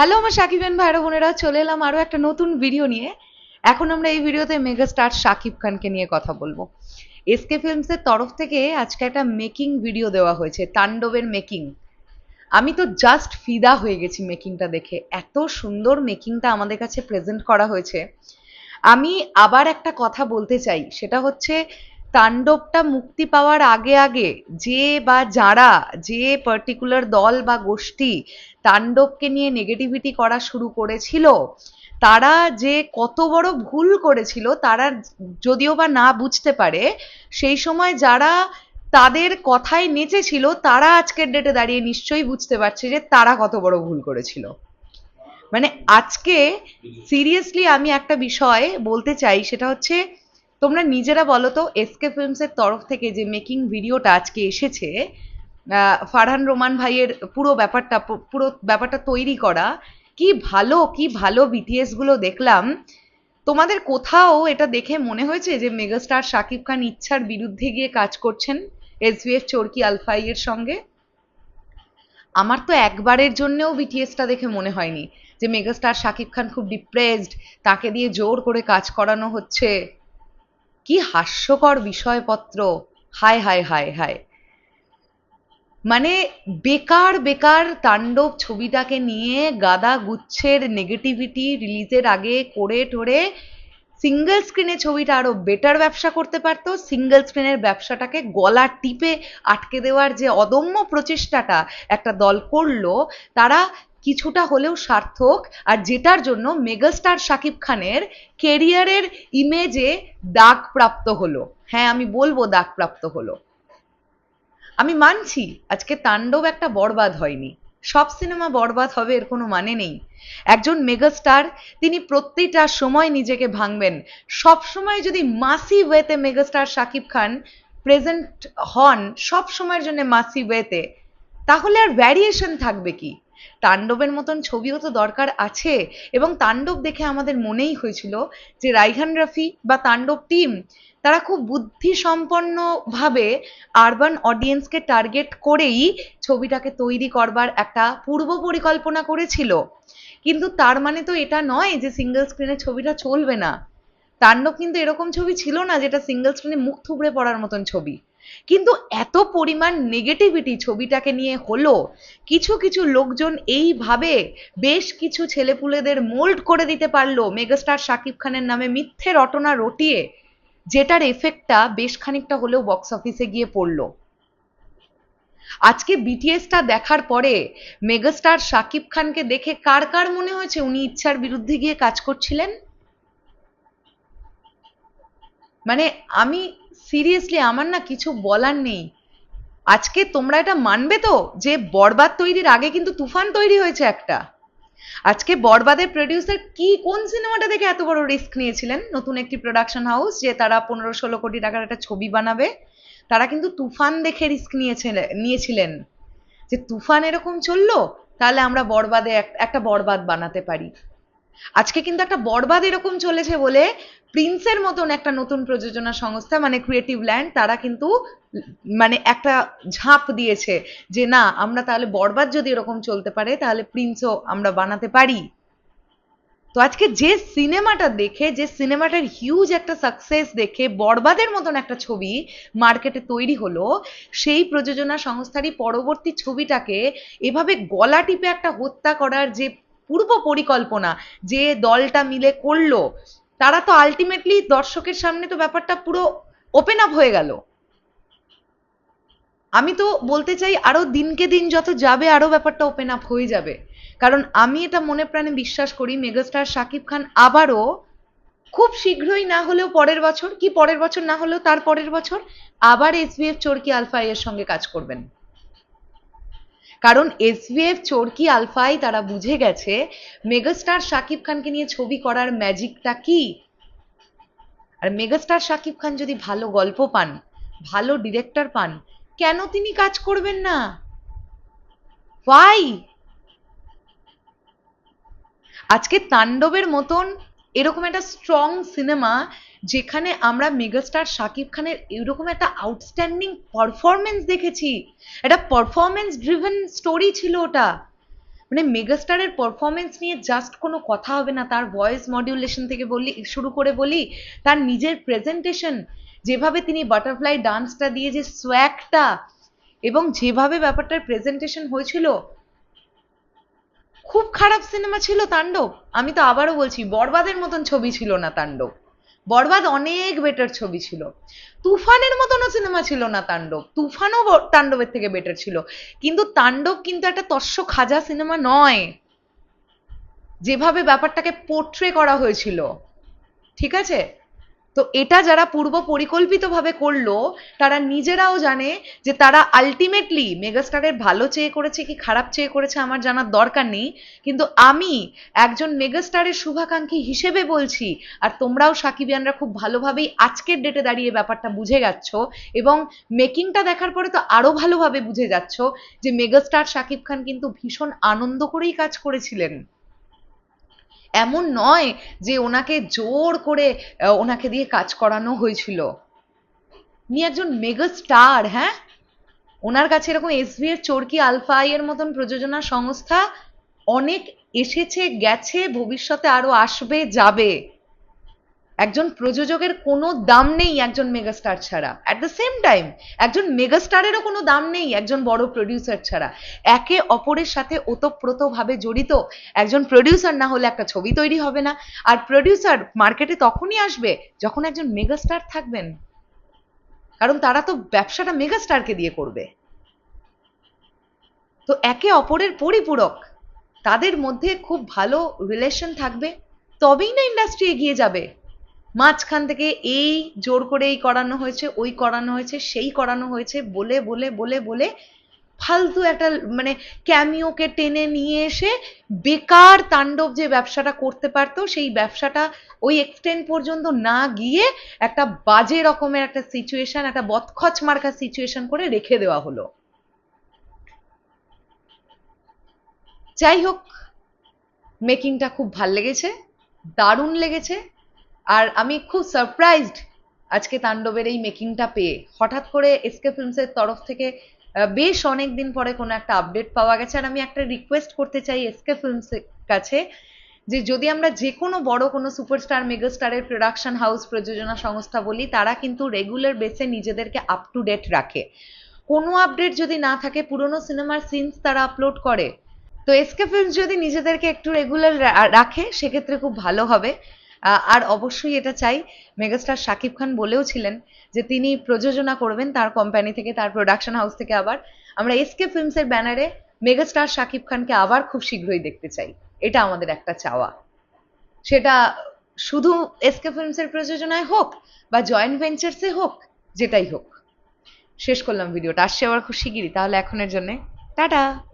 Hello আমার সাকিবেন ভাইরা বোনেরা, চলে এলাম আরও একটা নতুন ভিডিও নিয়ে। এখন আমরা এই ভিডিওতে মেগা স্টার শাকিব খানকে নিয়ে কথা বলব। এসকে ফিল্মসের তরফ থেকে আজকে একটা মেকিং ভিডিও দেওয়া হয়েছে, তাণ্ডবের মেকিং আমি তো জাস্ট ফিদা হয়ে গেছি মেকিংটা দেখে। এত সুন্দর মেকিংটা আমাদের কাছে প্রেজেন্ট করা হয়েছে। আমি আবার একটা কথা বলতে চাই, সেটা হচ্ছে তাণ্ডবটা মুক্তি পাওয়ার আগে আগে যে বা যারা, যে পার্টিকুলার দল বা গোষ্ঠী তাণ্ডবকে নিয়ে নেগেটিভিটি করা শুরু করেছিল, তারা যে কত বড় ভুল করেছিল, তারা যদিও বা না বুঝতে পারে, সেই সময় যারা তাদের কথায় নেচেছিল, তারা আজকের ডেটে দাঁড়িয়ে নিশ্চয়ই বুঝতে পারছে যে তারা কত বড় ভুল করেছিল। মানে আজকে সিরিয়াসলি আমি একটা বিষয় বলতে চাই, সেটা হচ্ছে তোমরা নিজেরা বলো তো এসকে ফিল্মসের তরফ থেকে যে মেকিং ভিডিওটা আজকে এসেছে ফারহান রোমান ভাইয়ের পুরো ব্যাপারটা পুরো ব্যাপারটা তৈরি করা, কি ভালো কি ভালো বিটিএসগুলো দেখলাম। তোমাদের কোথাও এটা দেখে মনে হয়েছে যে মেগাস্টার শাকিব খান ইচ্ছার বিরুদ্ধে গিয়ে কাজ করছেন এসভিএফ চরকি আলফাই এর সঙ্গে? আমার তো একবারের জন্যও বিটিএসটা দেখে মনে হয়নি যে মেগাস্টার শাকিব খান খুব ডিপ্রেসড তাকে দিয়ে জোর করে কাজ করানো হচ্ছে। কি হাস্যকর বিষয়পত্র। হায় হায় হায় হায়। মানে বেকার বেকার তাণ্ডব ছবিটাকে নিয়ে গাদা গুচ্ছের নেগেটিভিটি রিলিজের আগে করে টোরে সিঙ্গেল স্ক্রিনে ছবিটা আরও বেটার ব্যবসা করতে পারতো। সিঙ্গেল স্ক্রিনের ব্যবসাটাকে গলা টিপে আটকে দেওয়ার যে অদম্য প্রচেষ্টাটা একটা দল করল, তারা কিছুটা হলেও সার্থক। আর যেটার জন্য মেগাস্টার শাকিব খানের কেরিয়ারের ইমেজে দাগ প্রাপ্ত হলো। হ্যাঁ আমি বলব দাগ প্রাপ্ত হলো। আমি মানছি, আজকে তাণ্ডব একটা বরবাদ হয়নি। সব সিনেমা বরবাদ হবে এর কোনো মানে নেই। একজন মেগাস্টার, তিনি প্রত্যেকটা সময় নিজেকে ভাঙবেন। সব সময় যদি মাসি ওয়েতে মেগাস্টার শাকিব খান প্রেজেন্ট হন, সব সময়ের জন্য মাসি ওয়েতে তাহলে আর ভ্যারিয়েশন থাকবে কি? তাণ্ডবের মতন ছবিও তো দরকার আছে। এবং তাণ্ডব দেখে আমাদের মনেই হয়েছিল যে রাইহান রাফি বা তাণ্ডব টিম তারা খুব বুদ্ধিসম্পন্ন ভাবে আরবান অডিয়েন্সকে টার্গেট করেই ছবিটাকে তৈরি করবার একটা পূর্ব পরিকল্পনা করেছিল। কিন্তু তার মানে তো এটা নয় যে সিঙ্গেল স্ক্রিনে ছবিটা চলবে না। তাণ্ডব কিন্তু এরকম ছবি ছিল না যেটা সিঙ্গেল স্ক্রিনে মুখ থুবড়ে পড়ার মতন ছবি। কিন্তু এত পরিমাণ নেগেটিভিটি ছবিটাকে নিয়ে হলো, কিছু কিছু লোকজন এইভাবে বেশ কিছু ছেলেপুলেদের মোল্ড করে দিতে পারল মেগাস্টার শাকিব খানের নামে মিথ্যে রটনা রটিয়ে, যেটার এফেক্টটা বেশ খানিকটা হলেও বক্স অফিসে গিয়ে পড়ল। আজকে বিটিএসটা দেখার পরে মেগাস্টার শাকিব খানকে দেখে কার কার মনে হয়েছে উনি ইচ্ছার বিরুদ্ধে গিয়ে কাজ করছিলেন? মানে আমি সিরিয়াসলি আমার না কিছু বলার নেই। আজকে তোমরা এটা মানবে তো যে বরবাদ তৈরির আগে কিন্তু তুফান তৈরি হয়েছে একটা। আজকে বরবাদের প্রডিউসার কি কোন সিনেমাটা দেখে এত বড় রিস্ক নিয়েছিলেন? নতুন একটি প্রোডাকশন হাউস যে তারা পনেরো ষোলো কোটি টাকার একটা ছবি বানাবে। তারা কিন্তু তুফান দেখে রিস্ক নিয়েছিলেন নিয়েছিলেন। যে তুফান এরকম চলল, তাহলে আমরা বরবাদে এক- একটা বরবাদ বানাতে পারি। আজকে কিন্তু একটা বরবাদ এরকম চলেছে বলে প্রিন্সের মতন একটা নতুন প্রযোজনা সংস্থা মানে ক্রিয়েটিভ ল্যান্ড তারা কিন্তু মানে একটা ঝাঁপ দিয়েছে যে না, আমরা তাহলে বরবাদ যদি এরকম চলতে পারে, তাহলে প্রিন্সও আমরা বানাতে পারি। তো আজকে যে সিনেমাটা দেখে, যে সিনেমাটার হিউজ একটা সাকসেস দেখে বরবাদের মতন একটা ছবি মার্কেটে তৈরি হলো, সেই প্রযোজনা সংস্থারই পরবর্তী ছবিটাকে এভাবে গলা টিপে একটা হত্যা করার যে পূর্ব পরিকল্পনা যে দলটা মিলে করল, তারা তো আলটিমেটলি দর্শকের সামনে তো ব্যাপারটা পুরো ওপেন আপ হয়ে গেল। আমি তো বলতে চাই, আরও দিনকে দিন যত যাবে, আরও ব্যাপারটা ওপেন আপ হয়ে যাবে। কারণ আমি এটা মনে প্রাণে বিশ্বাস করি, মেগাস্টার শাকিব খান আবারও খুব শীঘ্রই না হলেও পরের বছর, কি পরের বছর না হলেও তার পরের বছর, আবার এসভিএফ চরকি আলফাই এর সঙ্গে কাজ করবেন। কারণ এসভিএফ চরকি আলফাই তারা বুঝে গেছে, মেগাস্টার শাকিব খানকে নিয়ে ছবি করার ম্যাজিকটা কি? আর মেগাস্টার শাকিব খান যদি ভালো গল্প পান, ভালো ডিরেক্টর পান, কেন তিনি কাজ করবেন না? ওয়াই আজকে তাণ্ডবের মতন এরকম একটা স্ট্রং সিনেমা যেখানে আমরা মেগাস্টার শাকিব খানের এরকম একটা আউটস্ট্যান্ডিং পারফরমেন্স দেখেছি। একটা পারফরমেন্স ড্রিভেন স্টোরি ছিল ওটা। মানে মেগাস্টারের পারফরমেন্স নিয়ে জাস্ট কোনো কথা হবে না। তার ভয়েস মডিউলেশন থেকে বলি শুরু করে বলি, তার নিজের প্রেজেন্টেশন যেভাবে তিনি বাটারফ্লাই ডান্সটা দিয়ে যে সোয়াকটা এবং যেভাবে ব্যাপারটার প্রেজেন্টেশন হয়েছিল, খুব খারাপ সিনেমা ছিল তাণ্ডব। আমি তো আবারও বলছি, বরবাদের মতন ছবি ছিল না তাণ্ডব। বরবাদ অনেক বেটার ছবি ছিল। তুফানের মতনও সিনেমা ছিল না তাণ্ডব। তুফানও তাণ্ডবের থেকে বেটার ছিল। কিন্তু তাণ্ডব কিন্তু একটা তস্য খাজা সিনেমা নয়। যেভাবে ব্যাপারটাকে পোট্রে করা হয়েছিল। ঠিক আছে? তো এটা যারা পূর্ব পরিকল্পিতভাবে করল, তারা নিজেরাও জানে যে তারা আলটিমেটলি মেগাস্টারের ভালো চেয়ে করেছে কি খারাপ চেয়ে করেছে আমার জানার দরকার নেই। কিন্তু আমি একজন মেগাস্টারের শুভাকাঙ্ক্ষী হিসেবে বলছি, আর তোমরাও সাকিবিয়ানরা খুব ভালোভাবেই আজকের ডেটে দাঁড়িয়ে ব্যাপারটা বুঝে যাচ্ছ এবং মেকিংটা দেখার পরে তো আরও ভালোভাবে বুঝে যাচ্ছ যে মেগাস্টার শাকিব খান কিন্তু ভীষণ আনন্দ করেই কাজ করেছিলেন। এমন নয় যে ওনাকে জোর করে ওনাকে দিয়ে কাজ করানো হয়েছিল। উনি একজন মেগা স্টার হ্যাঁ? ওনার কাছে এরকম এসবি এর চরকি আলফা এর মতন প্রযোজনা সংস্থা অনেক এসেছে, গেছে, ভবিষ্যতে আরও আসবে, যাবে। একজন প্রযোজকের কোনো দাম নেই একজন মেগাস্টার ছাড়া। অ্যাট দ্য সেম টাইম একজন মেগাস্টারেরও কোনো দাম নেই একজন বড় প্রডিউসার ছাড়া। একে অপরের সাথে ওতপ্রোতভাবে জড়িত একজন প্রডিউসার না হলে একটা ছবি তৈরি হবে না। আর প্রডিউসার মার্কেটে তখনই আসবে যখন একজন মেগাস্টার থাকবেন। কারণ তারা তো ব্যবসাটা মেগাস্টারকে দিয়ে করবে। তো একে অপরের পরিপূরক, তাদের মধ্যে খুব ভালো রিলেশন থাকবে, তবেই না ইন্ডাস্ট্রি এগিয়ে যাবে। মাঝখান থেকে এই জোর করে এই করানো হয়েছে, ওই করানো হয়েছে, সেই করানো হয়েছে, বলে বলে বলে বলে ফালতু একটা মানে ক্যামিওকে টেনে নিয়ে এসে বেকার তাণ্ডব যে ব্যবসাটা করতে পারতো, সেই ব্যবসাটা ওই এক্সটেন্ড পর্যন্ত না গিয়ে একটা বাজে রকমের একটা সিচুয়েশন একটা বদখচ মার্কা সিচুয়েশন করে রেখে দেওয়া হলো। যাই হোক মেকিংটা খুব ভালো লেগেছে, দারুণ লেগেছে আর আমি খুব সারপ্রাইজড আজকে তাণ্ডবের এই মেকিংটা পেয়ে। হঠাৎ করে এসকে ফিল্মসের তরফ থেকে বেশ অনেক দিন পরে কোনো একটা আপডেট পাওয়া গেছে। আর আমি একটা রিকোয়েস্ট করতে চাই এসকে ফিল্মসের কাছে যে, যদি আমরা যে কোনো বড় কোনো সুপারস্টার মেগাস্টারের প্রোডাকশন হাউস প্রযোজনা সংস্থা বলি, তারা কিন্তু রেগুলার বেসে নিজেদেরকে আপ টু ডেট রাখে। কোনো আপডেট যদি না থাকে, পুরনো সিনেমার সিনস তারা আপলোড করে। তো এসকে ফিল্মস যদি নিজেদেরকে একটু রেগুলার রাখে, সেক্ষেত্রে খুব ভালো হবে। আর অবশ্যই এটা চাই। মেগাস্টার শাকিব খান বলেও ছিলেন যে তিনি প্রযোজনা করবেন তার কোম্পানি থেকে, তার প্রোডাকশন হাউস থেকে আবার। আমরা এসকে ফিল্মসের ব্যানারে মেগাস্টার শাকিব খানকে আবার খুব শীঘ্রই দেখতে চাই। এটা আমাদের একটা চাওয়া। সেটা শুধু এসকে ফিল্মসের প্রযোজনায় হোক বা জয়েন্ট ভেঞ্চার্সে হোক, যেটাই হোক। শেষ করলাম ভিডিওটা আসছে আবার খুব শিগগিরই। তাহলে এখনের জন্য। টাটা!